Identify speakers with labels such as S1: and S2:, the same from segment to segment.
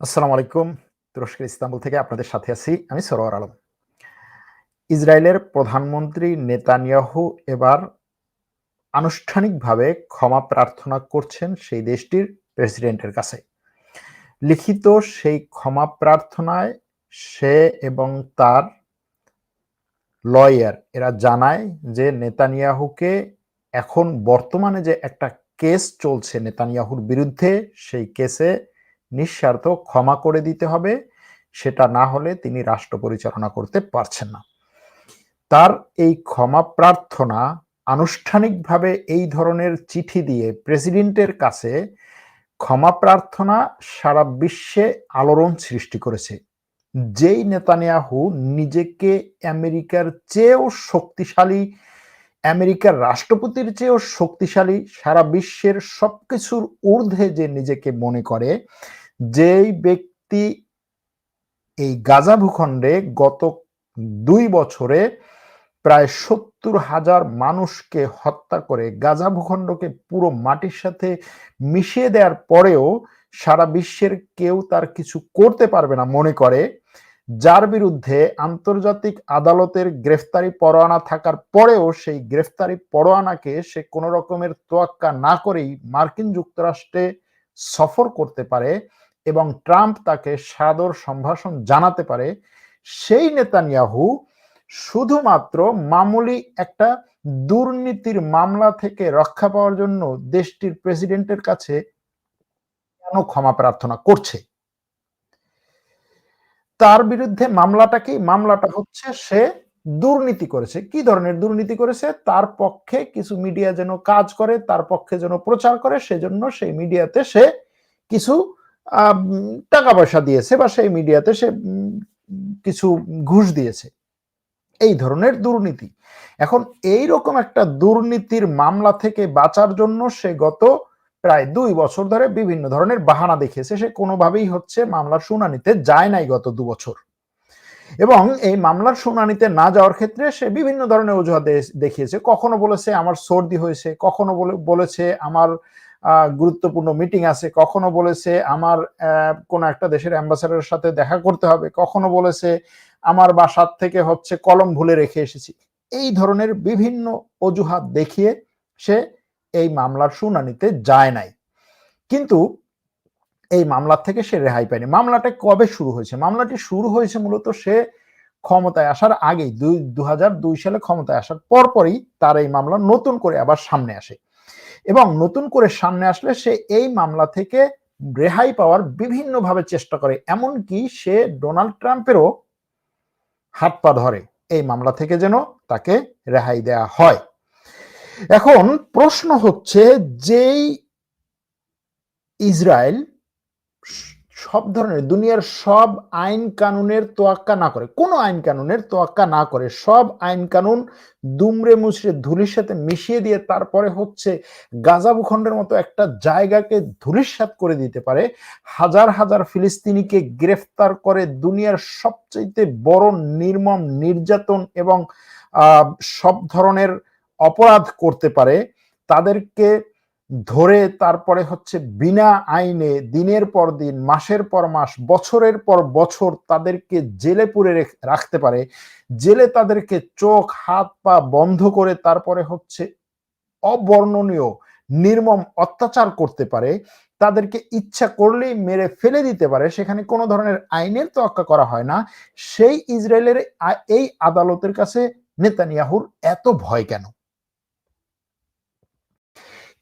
S1: আসসালামু আলাইকুম। তুরস্কের ইস্তাম্বুল থেকে আপনাদের সাথে আছি আমি সরোয়ার আলম। ইসরায়েলের প্রধানমন্ত্রী নেতানিয়াহু এবার আনুষ্ঠানিকভাবে ক্ষমা প্রার্থনা করছেন সেই দেশটির প্রেসিডেন্টের কাছে। লিখিত সেই ক্ষমা প্রার্থনায় সে এবং তার লয়ার এরা জানায় যে নেতানিয়াহুকে এখন বর্তমানে যে একটা কেস চলছে নেতানিয়াহুর বিরুদ্ধে, সেই কেসে নিঃস্বার্থ ক্ষমা করে দিতে হবে, সেটা না হলে তিনি রাষ্ট্র পরিচালনা করতে পারছেন না। তার এই ক্ষমা প্রার্থনা আনুষ্ঠানিকভাবে এই ধরনের চিঠি দিয়ে প্রেসিডেন্টের কাছে ক্ষমা প্রার্থনা সারা বিশ্বে আলোড়ন সৃষ্টি করেছে। যেই নেতানিয়াহু নিজেকে আমেরিকার চেয়েও শক্তিশালী আমেরিকার রাষ্ট্রপতির চেয়েও শক্তিশালী সারা বিশ্বের সবকিছুর ঊর্ধ্বে যে নিজেকে মনে করে, যেই ব্যক্তি এই গাজা ভূখণ্ডে গত দুই বছরে প্রায় সত্তর হাজার মানুষকে হত্যা করে গাজা ভূখণ্ডকে পুরো মাটির সাথে মিশিয়ে দেওয়ার পরেও সারা বিশ্বের কেউ তার কিছু করতে পারবে না মনে করে। যার বিরুদ্ধে আন্তর্জাতিক আদালতের গ্রেফতারি পরোয়ানা থাকার পরেও সেই গ্রেফতারি পরোয়ানাকে সে কোন রকমের তোয়াক্কা না করেই মার্কিন যুক্তরাষ্ট্রে সফর করতে পারে এবং ট্রাম্প তাকে সাদর সম্ভাষণ জানাতে পারে। সেই নেতানিয়াহু শুধুমাত্র মামুলি একটা দুর্নীতির মামলা থেকে রক্ষা পাওয়ার জন্য দেশটির প্রেসিডেন্টের কাছে কেন ক্ষমা প্রার্থনা করছে? তার বিরুদ্ধে মামলাটা কি? মামলাটা হচ্ছে সে দুর্নীতি করেছে। কি ধরনের দুর্নীতি করেছে? তার পক্ষে কিছু মিডিয়া যেন কাজ করে, তার পক্ষে যেন প্রচার করে, সেজন্য সেই মিডিয়াতে সে কিছু টাকা পয়সা দিয়েছে বা সেই মিডিয়াতে সে কিছু ঘুষ দিয়েছে। এই ধরনের দুর্নীতি। এখন এই রকম একটা দুর্নীতির মামলা থেকে বাঁচার জন্য সে গত প্রায় দুই বছর ধরে বিভিন্ন ধরনের বাহানা দেখিয়েছে। সে কোনোভাবেই হচ্ছে মামলার শুনানিতে যায় নাই গত দু বছর। এবং এই মামলার শুনানিতে না যাওয়ার ক্ষেত্রে সে বিভিন্ন ধরনের অজুহাত দেখিয়েছে। কখনো বলেছে আমার সর্দি হয়েছে, কখনো বলেছে আমার গুরুত্বপূর্ণ মিটিং আছে, কখনো বলেছে আমার কোন একটা দেশের অ্যাম্বাসাডারের সাথে দেখা করতে হবে, কখনো বলেছে আমার বাসার থেকে হচ্ছে কলম ভুলে রেখে এসেছি। এই ধরনের বিভিন্ন অজুহাত দেখিয়ে সে এই মামলার শুনানিতে যায় নাই। কিন্তু এই মামলা থেকে সে রেহাই পায়নি। মামলাটা কবে শুরু হয়েছে? মামলাটি শুরু হয়েছে মূলত সে ক্ষমতায় আসার আগেই দুই সালে ক্ষমতায় আসার পরপরই তার এই মামলা নতুন করে আবার সামনে আসে। এবং নতুন করে সামনে আসলে সে এই মামলা থেকে রেহাই পাওয়ার বিভিন্নভাবে চেষ্টা করে। এমনকি সে ডোনাল্ড ট্রাম্পেরও হাত পা ধরে এই মামলা থেকে যেন তাকে রেহাই দেয়া হয়। এখন প্রশ্ন হচ্ছে যেই ইসরায়েল সব ধরনের দুনিয়ার সব আইন কানুনের তোয়াক্কা না করে, কোনো আইন কানুনের তোয়াক্কা না করে, সব আইন কানুন দুমড়ে মুচড়ে ধুলির সাথে মিশিয়ে দিয়ে তারপরে হচ্ছে গাজা ভূখণ্ডের মতো একটা জায়গাকে ধুলিস্বাত করে দিতে পারে, হাজার হাজার ফিলিস্তিনিকে গ্রেফতার করে দুনিয়ার সবচাইতে বড় নির্মম নির্যাতন এবং সব ধরনের অপরাধ করতে পারে, তাদেরকে ধরে তারপরে হচ্ছে বিনা আইনে দিনের পর দিন, মাসের পর মাস, বছরের পর বছর তাদেরকে জেলে পুরে রাখতে পারে। জেলে তাদেরকে চোখ, হাত, পা বন্ধ করে তারপরে হচ্ছে অবর্ণনীয়, নির্মম অত্যাচার করতে পারে। তাদেরকে ইচ্ছা করলেই মেরে ফেলে দিতে পারে। সেখানে কোনো ধরনের আইনের তোয়াক্কা করা হয় না। সেই ইসরায়েলের এই আদালতের কাছে নেতানিয়াহুর এত ভয় কেন?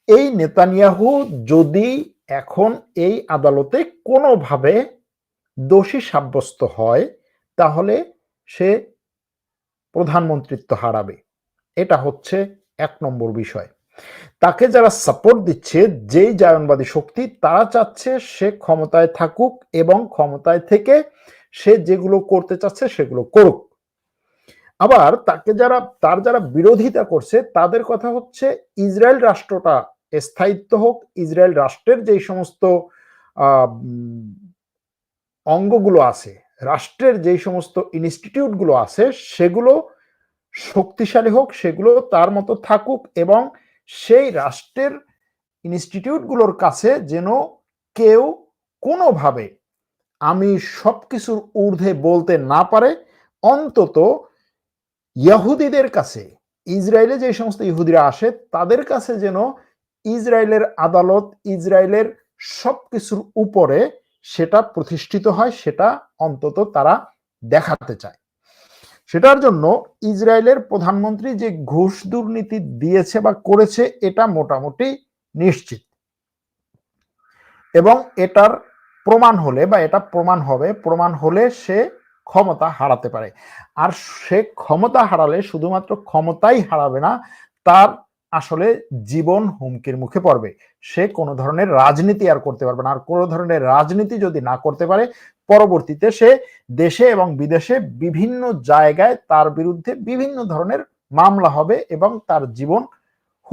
S1: এই নেতানিয়াহু যদি এখন এই আদালতে কোনোভাবে দোষী সাব্যস্ত হয়, তাহলে সে প্রধানমন্ত্রিত্ব হারাবে। এটা হচ্ছে এক নম্বর বিষয়। তাকে যারা সাপোর্ট দিচ্ছে, যেই জায়নবাদী শক্তি, তারা চাচ্ছে সে ক্ষমতায় থাকুক এবং ক্ষমতায় থেকে সে যেগুলো করতে চাচ্ছে সেগুলো করুক। আবার তাকে যারা, তার যারা বিরোধিতা করছে, তাদের কথা হচ্ছে ইসরায়েল রাষ্ট্রটা স্থায়িত্ব হোক, ইসরায়েল রাষ্ট্রের যেই সমস্ত অঙ্গগুলো আছে, রাষ্ট্রের যেই সমস্ত ইনস্টিটিউটগুলো আছে, সেগুলো শক্তিশালী হোক, সেগুলো তার মতো থাকুক এবং সেই রাষ্ট্রের ইনস্টিটিউটগুলোর কাছে যেন কেউ কোনোভাবে আমি সবকিছুর ঊর্ধ্বে বলতে না পারে, অন্তত ইহুদিদের কাছে, ইসরায়েলে যে সমস্ত ইহুদিরা আসে, তাদের কাছে যেন ইসরায়েলের আদালত ইসরায়েলের সবকিছুর উপরে সেটা প্রতিষ্ঠিত হয়, সেটা অন্তত তারা দেখাতে চায়। সেটার জন্য ইসরায়েলের প্রধানমন্ত্রী যে ঘুষ দুর্নীতি দিয়েছে বা করেছে, এটা মোটামুটি নিশ্চিত। এবং এটার প্রমাণ হলে বা এটা প্রমাণ হবে, প্রমাণ হলে সে ক্ষমতা হারাতে পারে। আর সে ক্ষমতা হারালে শুধুমাত্র ক্ষমতাই হারাবে না, তার আসলে জীবন হুমকির মুখে পড়বে। সে কোনো ধরনের রাজনীতি আর করতে পারবে না। আর কোনো ধরনের রাজনীতি যদি না করতে পারে, পরবর্তীতে সে দেশে এবং বিদেশে বিভিন্ন জায়গায় তার বিরুদ্ধে বিভিন্ন ধরনের মামলা হবে এবং তার জীবন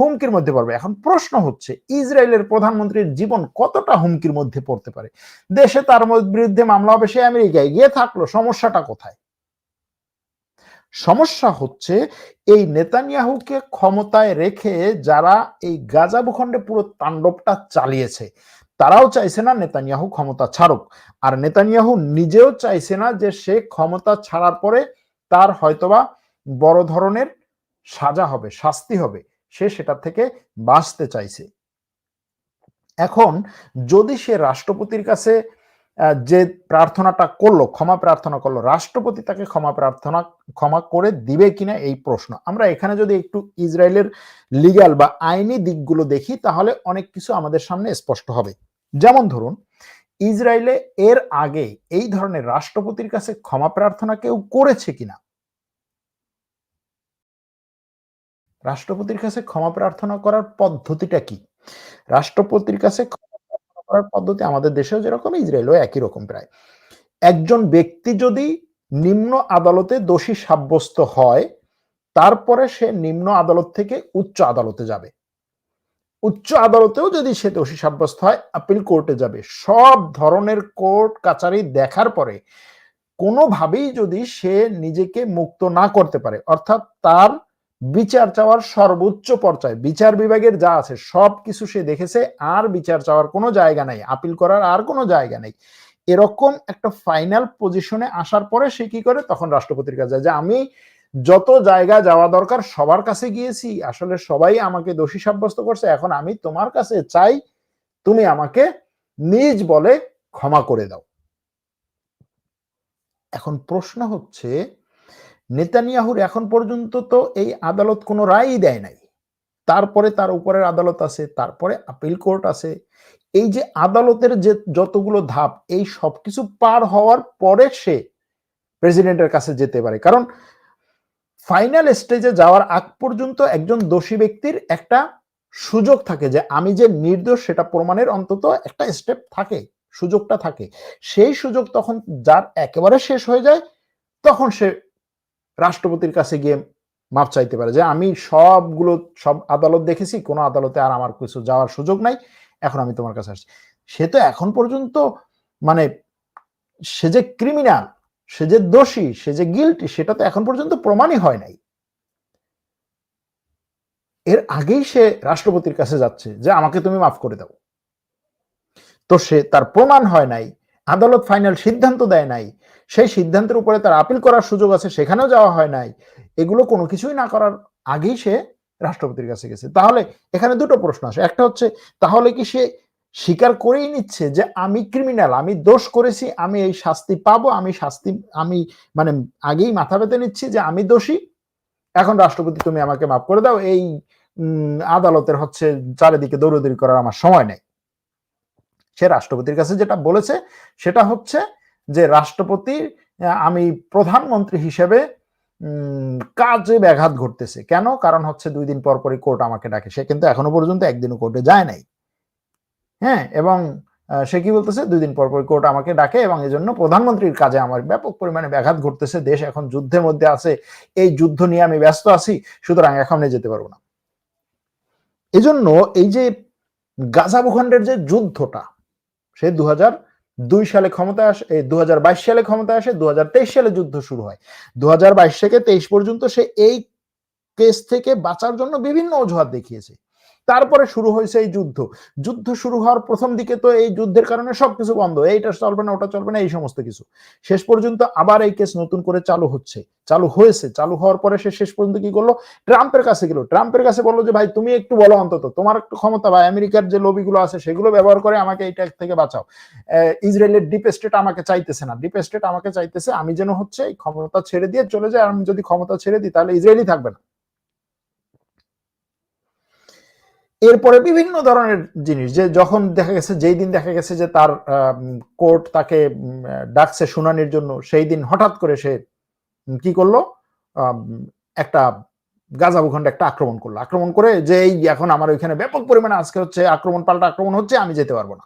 S1: হুমকির মধ্যে পড়বে। এখন প্রশ্ন হচ্ছে, ইসরায়েলের প্রধানমন্ত্রীর জীবন কতটা হুমকির মধ্যে পড়তে পারে? দেশে তার বিরুদ্ধে মামলা হবে, সে আমেরিকায় গিয়ে থাকল, সমস্যাটা কোথায়? সমস্যা হচ্ছে এই নেতানিয়াহুকে ক্ষমতায় রেখে যারা এই গাজা ভূখণ্ডে পুরো তাণ্ডবটা চালিয়েছে, তারাও চাইছে না নেতানিয়াহু ক্ষমতা ছাড়ুক। আর নেতানিয়াহু নিজেও চাইছে না যে সে ক্ষমতা ছাড়ার পরে তার হয়তোবা বড় ধরনের সাজা হবে, শাস্তি হবে, সে সেটা থেকে বাঁচতে চাইছে। এখন যদি সে রাষ্ট্রপতির কাছে যে প্রার্থনাটা করল, ক্ষমা প্রার্থনা করল, রাষ্ট্রপতি তাকে ক্ষমা প্রার্থনা, ক্ষমা করে দিবে কিনা এই প্রশ্ন। আমরা এখানে যদি একটু ইসরায়েলের লিগাল বা আইনি দিকগুলো দেখি, তাহলে অনেক কিছু আমাদের সামনে স্পষ্ট হবে। যেমন ধরুন, ইসরায়েলে এর আগে এই ধরনের রাষ্ট্রপতির কাছে ক্ষমা প্রার্থনা কেউ করেছে কিনা? রাষ্ট্রপতির কাছে ক্ষমা প্রার্থনা করার পদ্ধতিটা কি? রাষ্ট্রপতির কাছে করার পদ্ধতি আমাদের দেশেও যেরকম, ইসরায়েলও একই রকম প্রায়। একজন ব্যক্তি যদি নিম্ন আদালতে দোষী সাব্যস্ত হয়, তারপরে সে নিম্ন আদালত থেকে উচ্চ আদালতে যাবে। উচ্চ আদালতেও যদি সে দোষী সাব্যস্ত হয় আপিল কোর্টে যাবে। সব ধরনের কোর্ট কাচারি দেখার পরে কোনোভাবেই যদি সে নিজেকে মুক্ত না করতে পারে, অর্থাৎ তার বিচার চাওয়ার সর্বোচ্চ পর্যায়ে। বিচার বিভাগের যা আছে, সব কিছু সে দেখেছে, আর বিচার চাওয়ার কোনো জায়গা নাই, আপিল করার আর কোনো জায়গা নেই। এরকম একটা ফাইনাল পজিশনে আসার পরে সে কি করে? তখন রাষ্ট্রপতির কাছে যায় যে, আমি যত জায়গা যাওয়া দরকার, সবার কাছে গিয়েছি। আসলে সবাই আমাকে দোষী সাব্যস্ত করছে। এখন আমি তোমার কাছে চাই, তুমি আমাকে নিজ বলে ক্ষমা করে দাও। এখন প্রশ্ন হচ্ছে নেতানিয়াহুর এখন পর্যন্ত তো এই আদালত কোনো রায়ই দেয় নাই। তারপরে তার উপরের আদালত আছে, তারপরে আপিল কোর্ট আছে। এই যে আদালতের যে যতগুলো ধাপ, এই সবকিছু পার হওয়ার পরে সে প্রেসিডেন্টের কাছে যেতে পারে। কারণ ফাইনাল স্টেজে যাওয়ার আগ পর্যন্ত একজন দোষী ব্যক্তির একটা সুযোগ থাকে যে আমি যে নির্দোষ, সেটা প্রমাণের অন্তত একটা স্টেপ থাকে, সুযোগটা থাকে। সেই সুযোগ তখন যার একেবারে শেষ হয়ে যায়, তখন সে রাষ্ট্রপতির কাছে গিয়ে মাপ চাইতে পারে যে আমি সবগুলো, সব আদালত দেখেছি, কোনো আদালতে আর আমার কিছু যাওয়ার সুযোগ নাই, এখন আমি তোমার কাছে আসছি। সে তো এখন পর্যন্ত মানে সে যে ক্রিমিনাল সে যে দোষী, সে যে গিল্টি সেটা তো এখন পর্যন্ত প্রমাণই হয় নাই। এর আগেই সে রাষ্ট্রপতির কাছে যাচ্ছে যে আমাকে তুমি মাফ করে দাও। তো সে তার প্রমাণ হয় নাই, আদালত ফাইনাল সিদ্ধান্ত দেয় নাই সেই সিদ্ধান্তের উপরে তার আপিল করার সুযোগ আছে, সেখানেও যাওয়া হয় নাই। এগুলো কোনো কিছুই না করার আগেই সে রাষ্ট্রপতির কাছে গেছে। তাহলে এখানে দুটো প্রশ্ন আসে। একটা হচ্ছে, তাহলে কি সে স্বীকার করেই নিচ্ছে যে আমি ক্রিমিনাল আমি দোষ করেছি, আমি এই শাস্তি পাবো, আমি শাস্তি, আমি মানে আগেই মাথা পেতে নিচ্ছি যে আমি দোষী? এখন রাষ্ট্রপতি, তুমি আমাকে মাফ করে দাও, এই আদালতের হচ্ছে চারিদিকে দৌড়দৌড়ি করার আমার সময় নেই। সে রাষ্ট্রপতির কাছে যেটা বলেছে, সেটা হচ্ছে যে রাষ্ট্রপতি আমি প্রধানমন্ত্রী হিসেবে কাজে ব্যাঘাত ঘটতেছে। কেন? কারণ হচ্ছে দুই দিন পর পরই কোর্ট আমাকে ডাকে। সে কিন্তু এখনও পর্যন্ত একদিনও কোর্টে যায় নাই। হ্যাঁ এবং সে কি বলতেছে? দুই দিন পর পর কোর্ট আমাকে ডাকে এবং এই জন্য প্রধানমন্ত্রীর কাজে আমার ব্যাপক পরিমাণে ব্যাঘাত ঘটতেছে। দেশ এখন যুদ্ধের মধ্যে আছে। এই যুদ্ধ নিয়ে আমি ব্যস্ত আছি, সুতরাং এখন যেতে পারব না। এজন্য এই যে গাজা ভূখণ্ডের যে যুদ্ধটা, সে দু হাজার দুই সালে ক্ষমতা আসে দু হাজার বাইশ সালে ক্ষমতা আসে দু হাজার তেইশ সালে যুদ্ধ শুরু হয়। দু হাজার বাইশ থেকে তেইশ পর্যন্ত সে এই কেস থেকে বাঁচার জন্য বিভিন্ন অজুহাত দেখিয়েছে। তারপরে শুরু হয়েছে এই যুদ্ধ। যুদ্ধ শুরু হওয়ার প্রথম দিকে তো এই যুদ্ধের কারণে সবকিছু বন্ধ, এইটা চলবে না, ওটা চলবে না, এই সমস্ত কিছু। শেষ পর্যন্ত আবার এই কেস নতুন করে চালু হচ্ছে, চালু হয়েছে, চালু হওয়ার পরে সে শেষ পর্যন্ত কি করল? ট্রাম্পের কাছে গেল। ট্রাম্পের কাছে বলল যে, ভাই, তুমি একটু বলো অন্তত, তোমার একটু ক্ষমতা বা আমেরিকার যে লবিগুলো আছে, সেগুলো ব্যবহার করে আমাকে এইটা থেকে বাঁচাও। ইসরায়েলের ডিপ স্টেট আমাকে চাইতেছে না ডিপ স্টেট আমাকে চাইতেছে, আমি যেন হচ্ছে ক্ষমতা ছেড়ে দিয়ে চলে যাই আমি যদি ক্ষমতা ছেড়ে দিই, তাহলে ইসরায়েলই থাকবে না। এরপরে বিভিন্ন ধরনের জিনিস, যে যখন দেখা গেছে, যেই দিন দেখা গেছে যে তার কোর্ট তাকে ডাকছে শুনানির জন্য, সেই দিন হঠাৎ করে সে কি করল? একটা গাজা ভূখণ্ডে একটা আক্রমণ করল। আক্রমণ করে যে এই এখন আমার ওইখানে ব্যাপক পরিমাণে আজকে হচ্ছে আক্রমণ, পাল্টা আক্রমণ হচ্ছে, আমি যেতে পারব না।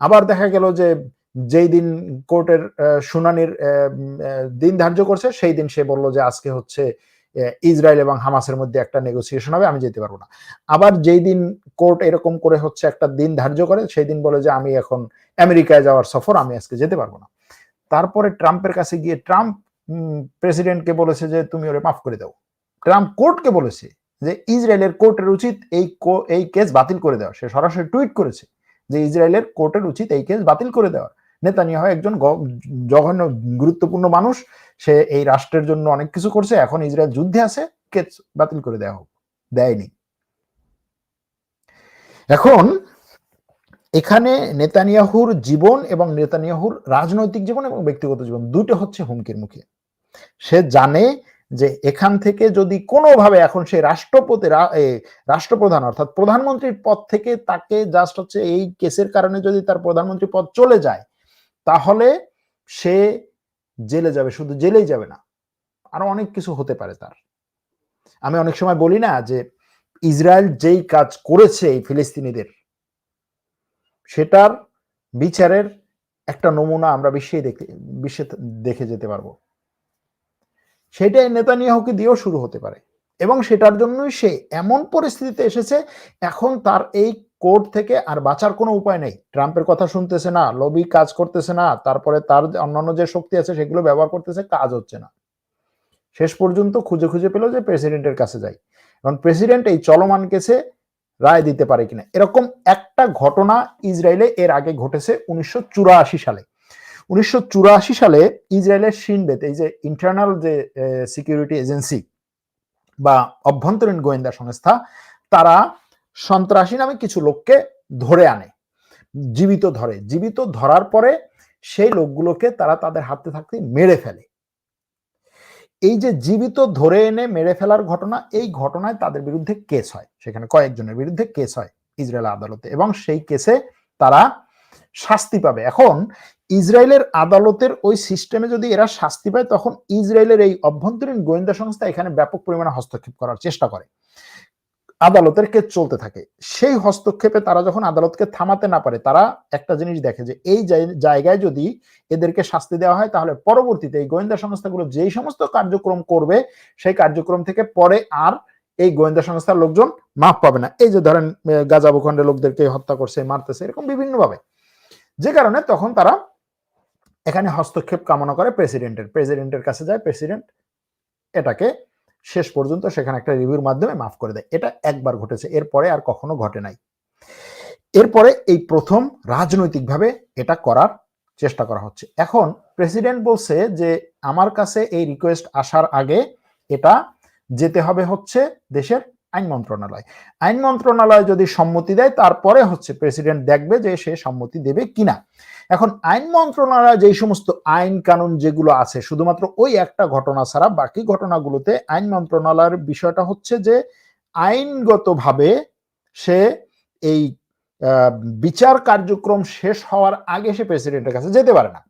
S1: আবার দেখা গেল যে যেই দিন কোর্টের শুনানির দিন ধার্য করছে, সেই দিন সে বলল যে আজকে হচ্ছে ইসরায়েল এবং হামাসের মধ্যে একটা নেগোসিয়েশন হবে, আমি যেতে পারব না। আবার যেই দিন কোর্ট এরকম করে হচ্ছে একটা দিন ধার্য করে, সেই দিন বলে যে আমি এখন আমেরিকায় যাওয়ার সফর, আমি আজকে যেতে পারব না। তারপরে ট্রাম্পের কাছে গিয়ে ট্রাম্প প্রেসিডেন্টকে বলেছে যে তুমি ওরে মাফ করে দাও। ট্রাম্প কোর্টকে বলেছে যে ইসরায়েলের কোর্টের উচিত এই এই কেস বাতিল করে দেওয়া। সে সরাসরি টুইট করেছে যে ইসরায়েলের কোর্টের উচিত এই কেস বাতিল করে দেওয়া। নেতানিয়াহু একজন জঘন্য, গুরুত্বপূর্ণ মানুষ। সে এই রাষ্ট্রের জন্য অনেক কিছু করছে। এখন ইসরায়েল যুদ্ধে আছে, কেস বাতিল করে দেওয়া হোক। দেয়নি। এখন এখানে নেতানিয়াহুর জীবন এবং নেতানিয়াহুর রাজনৈতিক জীবন এবং ব্যক্তিগত জীবন দুটো হচ্ছে হুমকির মুখে। সে জানে যে এখান থেকে যদি কোনোভাবে এখন সে রাষ্ট্রপতি রাষ্ট্রপ্রধান অর্থাৎ প্রধানমন্ত্রীর পদ থেকে তাকে জাস্ট হচ্ছে এই কেসের কারণে যদি তার প্রধানমন্ত্রী পদ চলে যায় তাহলে সে জেলে যাবে, শুধু জেলেই যাবে না। আরও অনেক কিছু হতে পারে তার। আমি অনেক সময় বলি না যে, ইসরায়েল যেই কাজ করেছে এই ফিলিস্তিনিদের, সেটার বিচারের একটা নমুনা আমরা বিশ্বে দেখে বিশ্বে দেখে যেতে পারব। সেটাই নেতানিয়াহুকে দিয়েও শুরু হতে পারে। এবং সেটার জন্যই সে এমন পরিস্থিতিতে এসেছে, এখন তার এই কোর্ট থেকে আর বাঁচার কোনো উপায় নেই। ট্রাম্পের কথা শুনতেছে না লবি কাজ করতেছে না, তারপরে তার অন্যান্য যে শক্তি আছে সেগুলো ব্যবহার করতেছে, কাজ হচ্ছে না। শেষ পর্যন্ত খুঁজে খুঁজে পেল যে প্রেসিডেন্টের কাছে যাই। এবং প্রেসিডেন্ট এই চলমান কেসে রায় দিতে পারে কিনা? এরকম একটা ঘটনা ইসরায়েলে এর আগে ঘটেছে উনিশশো চুরাশি সালে। উনিশশো চুরাশি সালে ইসরায়েলের সিনবেত এই যে ইন্টারনাল যে সিকিউরিটি এজেন্সি বা অভ্যন্তরীণ গোয়েন্দা সংস্থা, তারা সন্ত্রাসী নামে কিছু লোককে ধরে আনে, জীবিত ধরে। জীবিত ধরার পরে সেই লোকগুলোকে তারা তাদের হাতে থাকতে মেরে ফেলে। এই যে জীবিত ধরে এনে মেরে ফেলার ঘটনা, এই ঘটনায় তাদের বিরুদ্ধে কেস হয়। সেখানে কয়েকজনের বিরুদ্ধে কেস হয় ইসরায়েল আদালতে এবং সেই কেসে তারা শাস্তি পাবে। এখন ইসরায়েলের আদালতের ওই সিস্টেমে যদি এরা শাস্তি পায়, তখন ইসরায়েলের এই অভ্যন্তরীণ গোয়েন্দা সংস্থা এখানে ব্যাপক পরিমাণে হস্তক্ষেপ করার চেষ্টা করে। আদালতের কেস চলতে থাকে। সেই হস্তক্ষেপে তারা যখন আদালতকে থামাতে না পারে, তারা একটা জিনিস দেখে যে, এই জায়গায় যদি এদেরকে শাস্তি দেওয়া হয়, তাহলে পরবর্তীতে এই গোয়েন্দা সংস্থাগুলো যেই সমস্ত কার্যক্রম করবে, সেই কার্যক্রম থেকে পরে আর এই গোয়েন্দা সংস্থার লোকজন মাফ পাবে না। এই যে ধরেন গাজা ভূখণ্ডের লোকদেরকে হত্যা করছে, মারতেছে, এরকম বিভিন্ন ভাবে যে কারণে তখন তারা এখানে হস্তক্ষেপ কামনা করে প্রেসিডেন্টের। প্রেসিডেন্টের কাছে যায়, প্রেসিডেন্ট এটাকে শেষ পর্যন্ত সেখানে একটা রিভিউর মাধ্যমে মাফ করে দেয়। এটা একবার ঘটেছে, এরপরে আর কখনো ঘটে নাই। এরপরে এই প্রথম রাজনৈতিকভাবে এটা করার চেষ্টা করা হচ্ছে। এখন প্রেসিডেন্ট বলছে যে, আমার কাছে এই রিকোয়েস্ট আসার আগে এটা যেতে হবে হচ্ছে দেশের আইন মন্ত্রণালয়। আইন মন্ত্রণালয় যদি সম্মতি দেয়, তারপরে হচ্ছে প্রেসিডেন্ট দেখবে যে সে সম্মতি দেবে কিনা। এখন আইন মন্ত্রণালয় যেই সমস্ত আইন কানুন যেগুলো আছে, শুধুমাত্র ওই একটা ঘটনা ছাড়া বাকি ঘটনাগুলোতে আইন মন্ত্রণালয়ের বিষয়টা হচ্ছে যে, আইনগতভাবে সে এই বিচার কার্যক্রম শেষ হওয়ার আগে সে প্রেসিডেন্টের কাছে যেতে পারে না।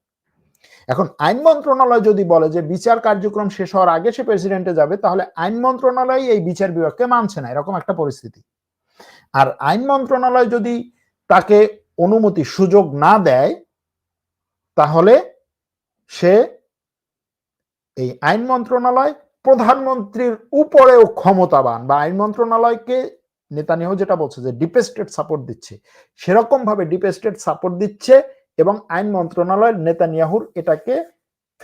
S1: এখন আইন মন্ত্রণালয় যদি বলে যে বিচার কার্যক্রম শেষ হওয়ার আগে সে প্রেসিডেন্টে যাবে, তাহলে আইন মন্ত্রণালয় এই বিচার বিভাগকে মানছে না, এরকম একটা পরিস্থিতি। আর আইন মন্ত্রণালয় যদি তাকে অনুমতি, সুযোগ না দেয়, তাহলে সে এই আইন মন্ত্রণালয় প্রধানমন্ত্রীর উপরেও ক্ষমতাবান বা আইন মন্ত্রণালয়কে নেতানিয়াহু যেটা বলছে যে ডিপেস্টেড সাপোর্ট দিচ্ছে সেরকম ভাবে ডিপেস্টেড সাপোর্ট দিচ্ছে এবং আইন মন্ত্রণালয় নেতানিয়াহুর এটাকে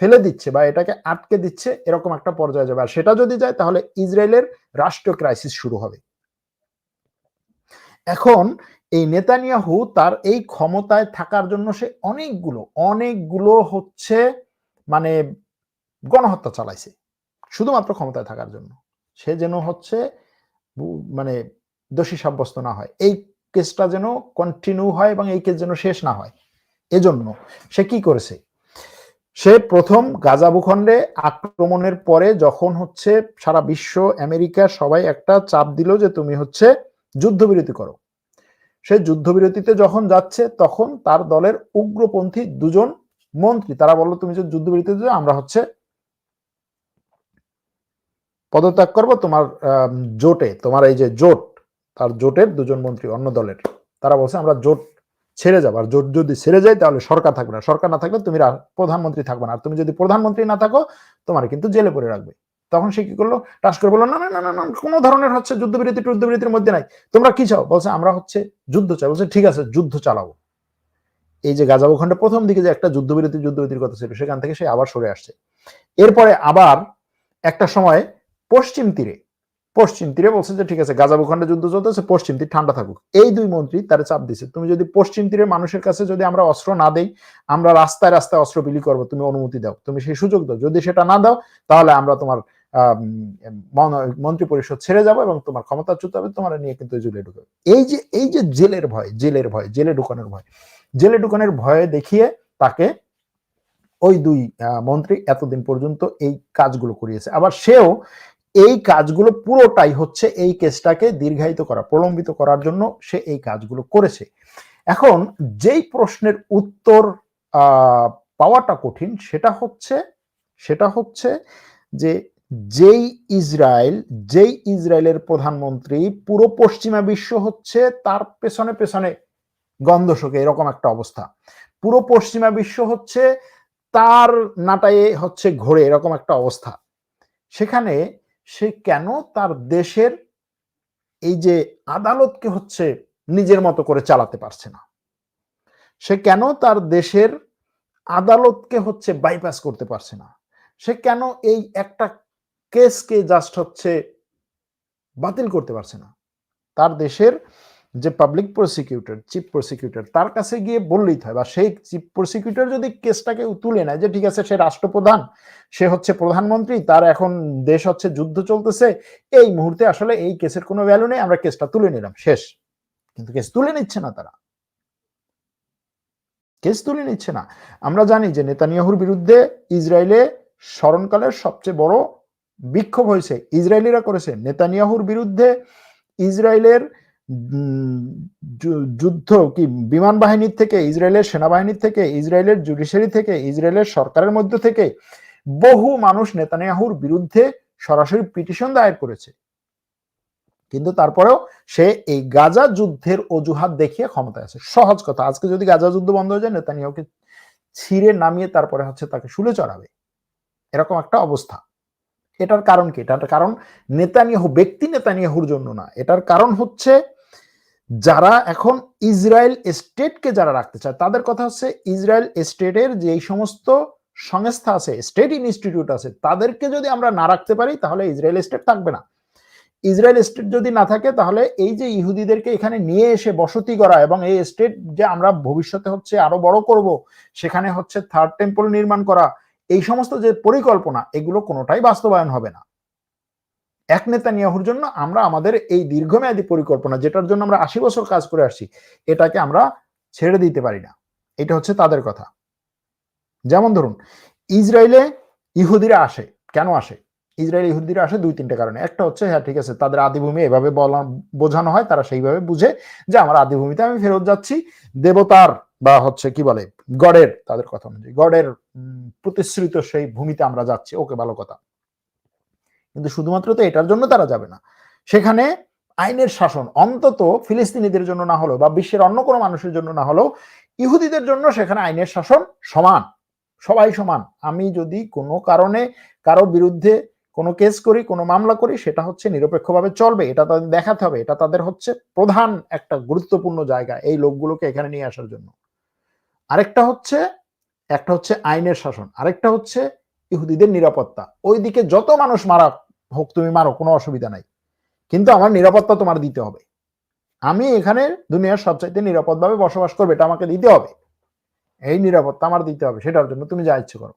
S1: ফেলে দিচ্ছে বা এটাকে আটকে দিচ্ছে, এরকম একটা পর্যায়ে যাবে। আর সেটা যদি যায়, তাহলে ইসরায়েলের রাষ্ট্রীয় ক্রাইসিস শুরু হবে। এখন এই নেতানিয়াহু তার এই ক্ষমতায় থাকার জন্য সে অনেকগুলো অনেকগুলো হচ্ছে মানে গণহত্যা চালাইছে, শুধুমাত্র ক্ষমতায় থাকার জন্য। সে যেন হচ্ছে মানে দোষী সাব্যস্ত না হয়। এই কেসটা যেন কন্টিনিউ হয় এবং এই কেস যেন শেষ না হয়। এজন্য সে কি করেছে? সে প্রথম গাজা ভূখণ্ডে আক্রমণের পরে যখন হচ্ছে সারা বিশ্ব, আমেরিকা সবাই একটা চাপ দিল যে তুমি হচ্ছে যুদ্ধবিরতি করো। সে যুদ্ধবিরতিতে যখন যাচ্ছে তখন তার দলের উগ্রপন্থী দুজন মন্ত্রী, তারা বলল, তুমি যে যুদ্ধবিরতিতে আমরা হচ্ছে পদত্যাগ করব তোমার জোটে, তোমার এই যে জোট, তার জোটের দুজন মন্ত্রী অন্য দলের, তারা বলছে, আমরা জোট ছেড়ে যাব আর যদি ছেড়ে যায়, তাহলে সরকার থাকবে না। সরকার না থাকলে তুমি প্রধানমন্ত্রী থাকবে না। আর তুমি যদি প্রধানমন্ত্রী না থাকো, তোমার কিন্তু জেলে পড়ে রাখবে। তখন সে কি করল? টাস করে বলল, না না না না কোনো ধরনের হচ্ছে যুদ্ধবিরতি যুদ্ধবিরতির মধ্যে নাই। তোমরা কি চাও? বলছে, আমরা হচ্ছে যুদ্ধ চাই। বলছে, ঠিক আছে, যুদ্ধ চালাবো এই যে গাজা ভূখণ্ডে প্রথম দিকে যে একটা যুদ্ধবিরতি, যুদ্ধবিরতির কথা ছিল, সেখান থেকে সে আবার সরে আসছে। এরপরে আবার একটা সময় পশ্চিম তীরে পশ্চিম তীরে বলছে যে, ঠিক আছে, গাজা ভূখণ্ডে যুদ্ধ চলতেছে, পশ্চিম তীর ঠান্ডা থাকুক। এই দুই মন্ত্রী তারা চাপ দিছে। তুমি যদি পশ্চিম তীরের মানুষের কাছে যদি আমরা অস্ত্র না দেই, আমরা রাস্তায় রাস্তায় অস্ত্র বিলি করব, তুমি অনুমতি দাও। তুমি সেই সুযোগ দাও। যদি সেটা না দাও, তাহলে আমরা তোমার মন্ত্রী পরিষদ ছেড়ে যাব এবং তোমার ক্ষমতাচ্যুত হবে, তোমার নিয়ে কিন্তু জেলে ঢুকবে। এই যে এই যে জেলের ভয় জেলের ভয়, জেলে ঢুকানোর ভয়, জেলে ঢুকানোর ভয়ে দেখিয়ে তাকে ওই দুই মন্ত্রী এতদিন পর্যন্ত এই কাজগুলো করিয়েছে। আবার সেও এই কাজগুলো পুরোটাই হচ্ছে এই কেসটাকে দীর্ঘায়িত করা, প্রলম্বিত করার জন্য সে এই কাজগুলো করেছে। এখন যেই প্রশ্নের উত্তর পাওয়াটা কঠিন সেটা হচ্ছে সেটা হচ্ছে যে যেই ইসরায়েল, যেই ইসরায়েলের প্রধানমন্ত্রী পুরো পশ্চিমা বিশ্ব হচ্ছে তার পেছনে পেছনে গন্ধ শোকে, এরকম একটা অবস্থা। পুরো পশ্চিমা বিশ্ব হচ্ছে তার নাটায়ে হচ্ছে ঘোরে, এরকম একটা অবস্থা। সেখানে সে কেন তার দেশের এই যে আদালতকে হচ্ছে নিজের মতো করে চালাতে পারছে না? সে কেন তার দেশের আদালতকে হচ্ছে বাইপাস করতে পারছে না? সে কেন এই একটা কেসকে জাস্ট হচ্ছে বাতিল করতে পারছে না? তার দেশের যে পাবলিক প্রসিকিউটর চিফ প্রসিকিউটর তার কাছে গিয়ে বললেই হয় বা সেই চিফ প্রসিকিউটর যদি কেসটাকে তুলে নেয় যে ঠিক আছে সে রাষ্ট্রপ্রধান, সে হচ্ছে প্রধানমন্ত্রী, তার এখন দেশ হচ্ছে, যুদ্ধ চলতেছে, এই মুহূর্তে আসলে এই কেসের কোনো ভ্যালু নেই, আমরা কেসটা তুলে নিলাম, শেষ। কিন্তু কেস তুলে নিচ্ছে না তারা। কেস তুলে নিচ্ছে না। আমরা জানি যে নেতানিয়াহুর বিরুদ্ধে ইসরায়েলে স্মরণকালের সবচেয়ে বড় বিক্ষোভ হয়েছে, ইসরায়েলিরা করেছে। নেতানিয়াহুর বিরুদ্ধে ইসরায়েলের যুদ্ধ কি বিমান বাহিনীর থেকে, ইসরায়েলের সেনাবাহিনীর থেকে, ইসরায়েলের জুডিশিয়ারি থেকে, ইসরায়েলের সরকারের মধ্য থেকে বহু মানুষ নেতানিয়াহুর বিরুদ্ধে সরাসরি পিটিশন দায়ের করেছে। কিন্তু তারপরেও সে এই গাজা যুদ্ধের অজুহাত দেখিয়ে ক্ষমতায় আছে। সহজ কথা, আজকে যদি গাজা যুদ্ধ বন্ধ হয়ে যায়, নেতানিয়াহুকে ছিঁড়ে নামিয়ে তারপরে হচ্ছে তাকে শুলে চড়াবে। এরকম একটা অবস্থা। এটার কারণ কি? এটার কারণ নেতানিয়াহু, ব্যক্তি নেতানিয়াহুর জন্য না। এটার কারণ হচ্ছে যারা এখন ইসরায়েল স্টেটকে যারা রাখতে চায়, তাদের কথা হচ্ছে ইসরায়েল স্টেটের যে সমস্ত সংস্থা আছে, স্টেট ইনস্টিটিউট আছে, তাদেরকে যদি আমরা না রাখতে পারি, তাহলে ইসরায়েল স্টেট থাকবে না। ইসরায়েল স্টেট যদি না থাকে, তাহলে এই যে ইহুদিদেরকে এখানে নিয়ে এসে বসতি করা এবং এই স্টেট যে আমরা ভবিষ্যতে হচ্ছে আরও বড় করব, সেখানে হচ্ছে থার্ড টেম্পল নির্মাণ করা, এই সমস্ত যে পরিকল্পনা, এগুলো কোনোটাই বাস্তবায়ন হবে না। এক নেতা নিয়াহুর জন্য আমরা আমাদের এই দীর্ঘমেয়াদী পরিকল্পনা, যেটার জন্য আমরা আশি বছর কাজ করে আসছি, এটাকে আমরা ছেড়ে দিতে পারি না। এটা হচ্ছে তাদের কথা। যেমন ধরুন, ইসরায়েলে ইহুদিরা আসে। কেন আসে? ইসরায়েল ইহুদিরা আসে দুই, তিনটে কারণে। একটা হচ্ছে হ্যাঁ ঠিক আছে, তাদের আদিভূমি এভাবে বলা, বোঝানো হয়, তারা সেইভাবে বুঝে যে আমার আদিভূমিতে আমি ফেরত যাচ্ছি। দেবতার বা হচ্ছে কি বলে, গডের, তাদের কথা অনুযায়ী, গডের প্রতিশ্রুত সেই ভূমিতে আমরা যাচ্ছি। ওকে, ভালো কথা। কিন্তু শুধুমাত্র তো এটার জন্য তারা যাবে না। সেখানে আইনের শাসন, অন্তত ফিলিস্তিনিদের জন্য না হলেও বা বিশ্বের অন্য কোনো মানুষের জন্য না হলেও ইহুদিদের জন্য সেখানে আইনের শাসন সমান, সবাই সমান। আমি যদি কোনো কারণে কারও বিরুদ্ধে কোনো কেস করি, কোনো মামলা করি, সেটা হচ্ছে নিরপেক্ষভাবে চলবে। এটা তাদের দেখাতে হবে। এটা তাদের হচ্ছে প্রধান একটা গুরুত্বপূর্ণ জায়গা এই লোকগুলোকে এখানে নিয়ে আসার জন্য। আরেকটা হচ্ছে, একটা হচ্ছে আইনের শাসন। আরেকটা হচ্ছে ইহুদিদের নিরাপত্তা। ওইদিকে যত মানুষ মারা হোক, তুমি মারো, কোনো অসুবিধা নাই। কিন্তু আমার নিরাপত্তা তোমার দিতে হবে। আমি এখানে দুনিয়ার সবচাইতে নিরাপদভাবে বসবাস করবে, এটা আমাকে দিতে হবে। এই নিরাপত্তা আমার দিতে হবে, সেটার জন্য তুমি যা ইচ্ছে করো।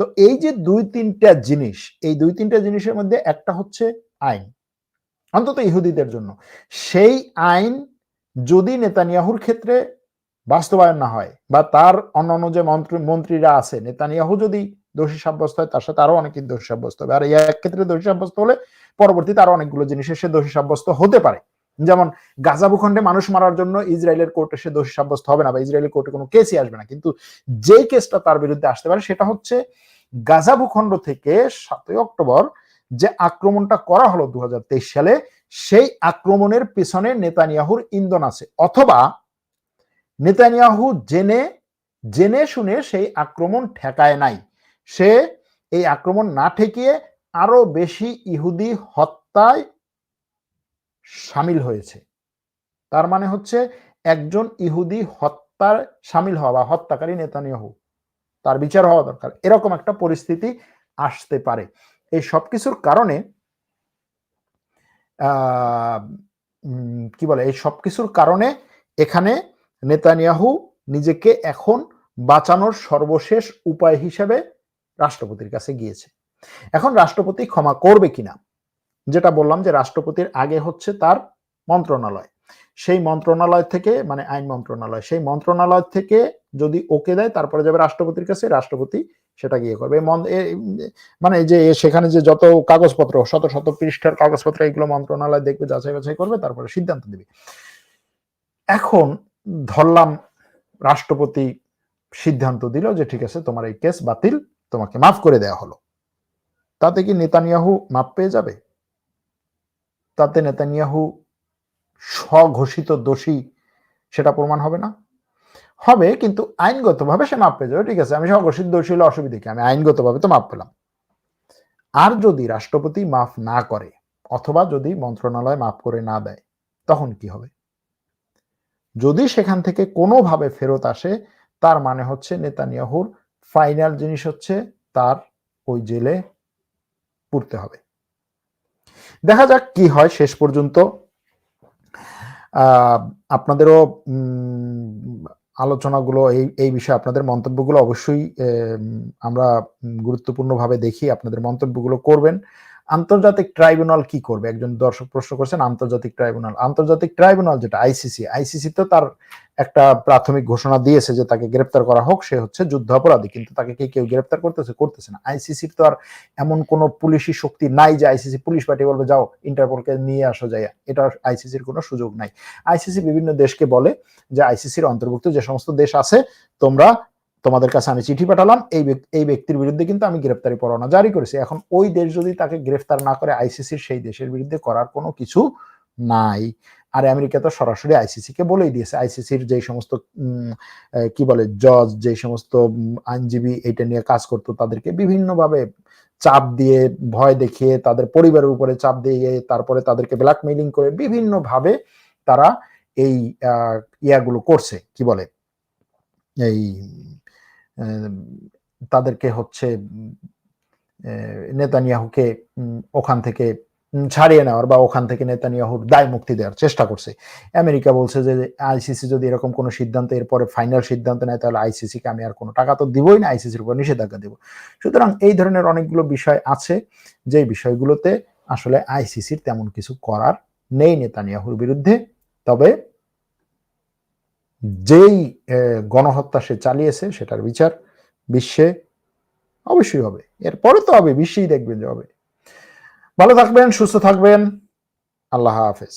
S1: তো এই যে দুই তিনটা জিনিস, এই দুই তিনটা জিনিসের মধ্যে একটা হচ্ছে আইন, অন্তত ইহুদিদের জন্য। সেই আইন যদি নেতানিয়াহুর ক্ষেত্রে বাস্তবায়ন না হয়, বা তার অন্যান্য যে মন্ত্রী, মন্ত্রীরা আছে, নেতানিয়াহু যদি দোষী সাব্যস্ত হয়, তার সাথে আরও অনেক দোষী সাব্যস্ত হবে। আর এই এক ক্ষেত্রে দোষী সাব্যস্ত হলে পরবর্তীতে আরও অনেকগুলো জিনিসে সে দোষী সাব্যস্ত হতে পারে। যেমন গাজা ভূখণ্ডে মানুষ মারার জন্য ইসরায়েলের কোর্টে সে দোষী সাব্যস্ত হবে না বা ইসরায়েলের কোর্টে কোনো কেসই আসবে না। কিন্তু যে কেসটা তার বিরুদ্ধে আসতে পারে সেটা হচ্ছে গাজা ভূখণ্ড থেকে সাতই অক্টোবর যে আক্রমণটা করা হলো দু হাজার তেইশ সালে, সেই আক্রমণের পেছনে নেতানিয়াহুর ইন্ধন আছে। অথবা নেতানিয়াহু জেনে জেনে শুনে সেই আক্রমণ ঠেকায় নাই। সে এই আক্রমণ না ঠেকিয়ে আরও বেশি ইহুদি হত্যায় সামিল হয়েছে। তার মানে হচ্ছে একজন ইহুদি হত্যার সামিল হওয়া বা হত্যাকারী নেতানিয়াহু, তার বিচার হওয়া দরকার। এরকম একটা পরিস্থিতি আসতে পারে। এই সবকিছুর কারণে কি বলে, এই সবকিছুর কারণে এখানে নেতানিয়াহু নিজেকে এখন বাঁচানোর সর্বশেষ উপায় হিসেবে রাষ্ট্রপতির কাছে গিয়েছে। এখন রাষ্ট্রপতি ক্ষমা করবে কিনা? যেটা বললাম যে রাষ্ট্রপতির আগে হচ্ছে তার মন্ত্রণালয়। সেই মন্ত্রণালয় থেকে মানে আইন মন্ত্রণালয়, সেই মন্ত্রণালয় থেকে যদি ওকে দেয়, তারপরে যাবে রাষ্ট্রপতির কাছে, রাষ্ট্রপতি সেটা গিয়ে করবে। মানে যে সেখানে যে যত কাগজপত্র, শত শত পৃষ্ঠার কাগজপত্র, এগুলো মন্ত্রণালয় দেখবে, যাচাই বাছাই করবে, তারপরে সিদ্ধান্ত দেবে। এখন ধরলাম রাষ্ট্রপতি সিদ্ধান্ত দিল যে ঠিক আছে, তোমার এই কেস বাতিল তোমাকে মাফ করে দেওয়া হলো। তাতে কি নেতানিয়াহু মাপ পেয়ে যাবে? তাতে নেতানিয়াহু স্বঘোষিত দোষী সেটা প্রমাণ হবে না। হবে কিন্তু আইনগতভাবে সে মাপ পেয়ে যাবে, ঠিক আছে। আমি স্বঘোষিত দোষী হলে অসুবিধা কি? আমি আইনগতভাবে তো মাপ পেলাম। আর যদি রাষ্ট্রপতি মাফ না করে অথবা যদি মন্ত্রণালয় মাফ করে না দেয়, তখন কি হবে? যদি সেখান থেকে কোনোভাবে ফেরত আসে, তার মানে হচ্ছে নেতানিয়াহুর ফাইনাল জিনিস হচ্ছে তার ওই জেলে পুরতে হবে। দেখা যাক কি হয় শেষ পর্যন্ত। আপনাদেরও আলোচনাগুলো, এই এই বিষয়ে আপনাদের মন্তব্যগুলো অবশ্যই আমরা গুরুত্বপূর্ণভাবে দেখি, আপনাদের মন্তব্যগুলো করবেন। আন্তর্জাতিক ট্রাইব্যুনাল কি করবে? একজন দর্শক প্রশ্ন করছেন, আন্তর্জাতিক ট্রাইব্যুনাল। আন্তর্জাতিক ট্রাইব্যুনাল যেটা আইসিসি আইসিসি তো তার একটা প্রাথমিক ঘোষণা দিয়েছে যে তাকে গ্রেপ্তার করা হোক, সে হচ্ছে যুদ্ধ অপরাধী, কিন্তু তাকে কে কেউ গ্রেপ্তার করতেছে করতেছে না। আইসিসির তো আর এমন কোন পুলিশি শক্তি নাই যে আইসিসি পুলিশ পার্টি বলবে, যাও ইন্টারপোলকে নিয়ে আসো যায় এটা আইসিসির কোনো সুযোগ নাই। আইসিসি বিভিন্ন দেশকে বলে যে, আইসিসির অন্তর্ভুক্ত যে সমস্ত দেশ আছে, তোমরা তোমাদের কাছে আমি চিঠি পাঠালাম, এই এই ব্যক্তির বিরুদ্ধে কিন্তু আমি গ্রেফতারি পরোয়ানা জারি করেছি। এখন ওই দেশ যদি তাকে গ্রেফতার না করে আইসিসির সেই দেশের বিরুদ্ধে করার কোনো কিছু নাই। আর আমেরিকা তো সরাসরি আইসিসি কে বলেই দিয়েছে। আইসিসির যে সমস্ত কি বলে, জজ যে সমস্ত আইনজীবী এটা নিয়ে কাজ করতো, তাদেরকে বিভিন্নভাবে চাপ দিয়ে, ভয় দেখিয়ে, তাদের পরিবারের উপরে চাপ দিয়ে, তারপরে তাদেরকে ব্ল্যাকমেইলিং করে বিভিন্নভাবে তারা এই ইয়াগুলো করছে, কি বলে, এই তাদেরকে হচ্ছে নেতানিয়াহুকে ওখান থেকে ছাড়িয়ে নেওয়ার বা ওখান থেকে নেতানিয়াহুর দায় মুক্তি দেওয়ার চেষ্টা করছে। আমেরিকা বলছে যে আইসিসি যদি এরকম কোনো সিদ্ধান্ত, এরপরে ফাইনাল সিদ্ধান্ত নেয়, তাহলে আইসিসিকে আমি আর কোনো টাকা তো দিবই না, আইসিসির উপর নিষেধাজ্ঞা দেব। সুতরাং এই ধরনের অনেকগুলো বিষয় আছে, যে বিষয়গুলোতে আসলে আইসিসির তেমন কিছু করার নেই নেতানিয়াহুর বিরুদ্ধে। তবে যেই গণহত্যা সে চালিয়েছে সেটার বিচার বিশ্বে অবশ্যই হবে। এরপরে তো হবে, বিশ্বেই দেখবেন যে হবে। ভালো থাকবেন, সুস্থ থাকবেন। আল্লাহ হাফেজ।